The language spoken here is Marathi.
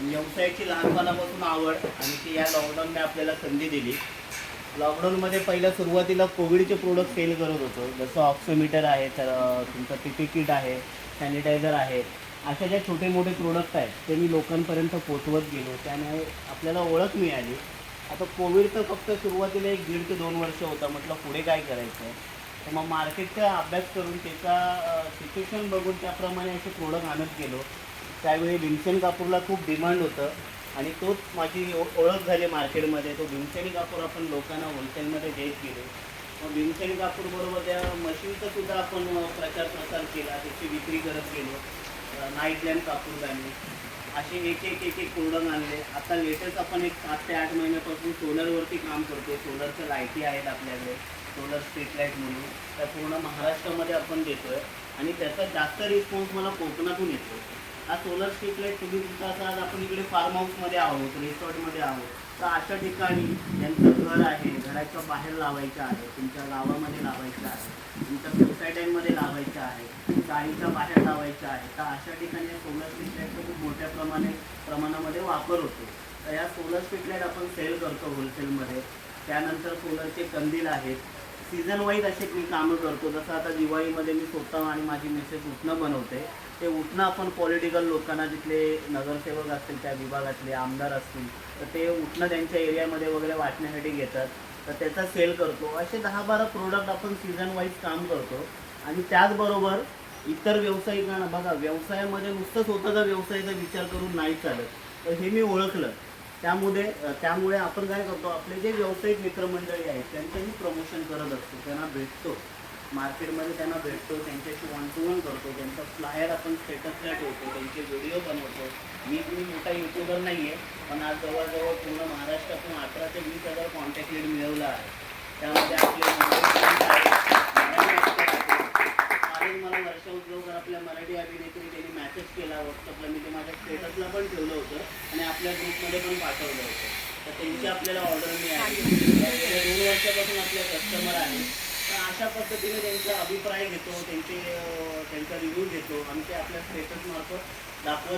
व्यवसायाची लहानपणापासून आवड आणि ती या लॉकडाऊनने आपल्याला संधी दिली. लॉकडाऊनमध्ये पहिल्या सुरुवातीला कोविडचे प्रोडक्ट सेल करत होतो. जसं ऑक्सिमीटर आहे तर तुमचं पीपी किट आहे सॅनिटायझर आहे. अशा ज्या छोटे मोठे प्रोडक्ट आहेत ते मी लोकांपर्यंत पोचवत गेलो. त्यामुळे आपल्याला ओळख मिळाली. आता कोविड तर फक्त सुरुवातीला एक दीड ते दोन वर्ष होता. म्हटलं पुढे काय करायचं? आहे तर मग मार्केटचा अभ्यास करून त्याचा सिच्युएशन बघून त्याप्रमाणे असे प्रोडक्ट आणत गेलो. त्यावेळी भीमसेन कापूरला खूप डिमांड होतं. आणि तोच माझी ओळख झाली मार्केटमध्ये. तो भीमसेनी कापूर आपण लोकांना होलसेलमध्ये देत गेलो. मग भीमसेनी कापूर बरोबर त्या मशीनचा सुद्धा आपण प्रचार प्रसार केला. त्याची विक्री करत गेलो. नाईट लॅम्प कापूरदानी असे एक एक एक एक प्रोडक्ट आणले आता लेटेस्ट आपण एक सात ते आठ महिन्यापासून सोलरवरती काम करतो सोलरच्या लाईटी आहेत आपल्याकडे. सोलर स्ट्रीट लाइट म्हणून. त्या पूर्ण महाराष्ट्रामध्ये आपण देतोय. आणि त्याचा जास्त रिस्पॉन्स मला कोकणातून येतो हा सोलर स्ट्रीट लाइट तुम्ही तुमचा असा आज आपण इकडे फार्म हाऊसमध्ये आहोत रिसॉर्टमध्ये आहोत. तर अशा ठिकाणी ज्यांचं घर आहे घराच्या बाहेर लावायचं आहे तुमच्या गावामध्ये लावायचं आहे तुमच्या सोसायट्यांमध्ये लावायचं आहे गाडीच्या बाहेर लावायचं आहे. तर अशा ठिकाणी सोलर स्ट्रीट लाईटचा खूप मोठ्या प्रमाणे प्रमाणामध्ये वापर होतो. तर या सोलर स्ट्रीट लाइट आपण सेल करतो होलसेलमध्ये त्यानंतर सोलरचे कंदील आहेत. सीझन वाईज असे मी कामं करतो. जसं आता दिवाळीमध्ये मी स्वतः आणि माझी मिसेस उठणं बनवते. ते उठणं आपण पॉलिटिकल लोकांना जिथले नगरसेवक असतील त्या विभागातले आमदार असतील तर ते उठणं त्यांच्या एरियामध्ये वगैरे वाटण्यासाठी घेतात. तर त्याचा सेल करतो. असे दहा बारा प्रोडक्ट आपण सीझन वाईज काम करतो. आणि त्याचबरोबर इतर व्यावसायिकांना बघा व्यवसायामध्ये नुसतं स्वतःचा व्यवसायाचा विचार करून नाही चालत. तर हे मी ओळखलं. त्यामुळे त्यामुळे आपण काय करतो आपले जे व्यावसायिक मित्रमंडळी आहेत त्यांचं मी प्रमोशन करत असतो त्यांना भेटतो. मार्केटमध्ये त्यांना भेटतो त्यांच्याशी वन टू वन करतो त्यांचा फ्लायर आपण स्टेटसला ठेवतो त्यांचे व्हिडिओ बनवतो. मी तुम्ही मोठा युट्यूबर नाही आहे पण आज जवळजवळ पूर्ण महाराष्ट्रातून अठरा ते वीस हजार कॉन्टॅक्ट लीड मिळवला आहे. त्यामध्ये आपले मराठी मला वर्षा उद्योगकर आपल्या मराठी अभिनेत्री केला व्हॉट्सअपला मी ते माझ्या स्टेटसला पण ठेवलं होतं आणि आपल्या ग्रुपमध्ये पण पाठवलं होतं. तर त्यांची आपल्याला ऑर्डर मिळाली. दोन वर्षापासून आपले कस्टमर आहे. तर अशा पद्धतीने त्यांचा अभिप्राय घेतो त्यांचे त्यांचा रिव्ह्यू घेतो आणि ते आपल्या स्टेटसमार्फत दाखवत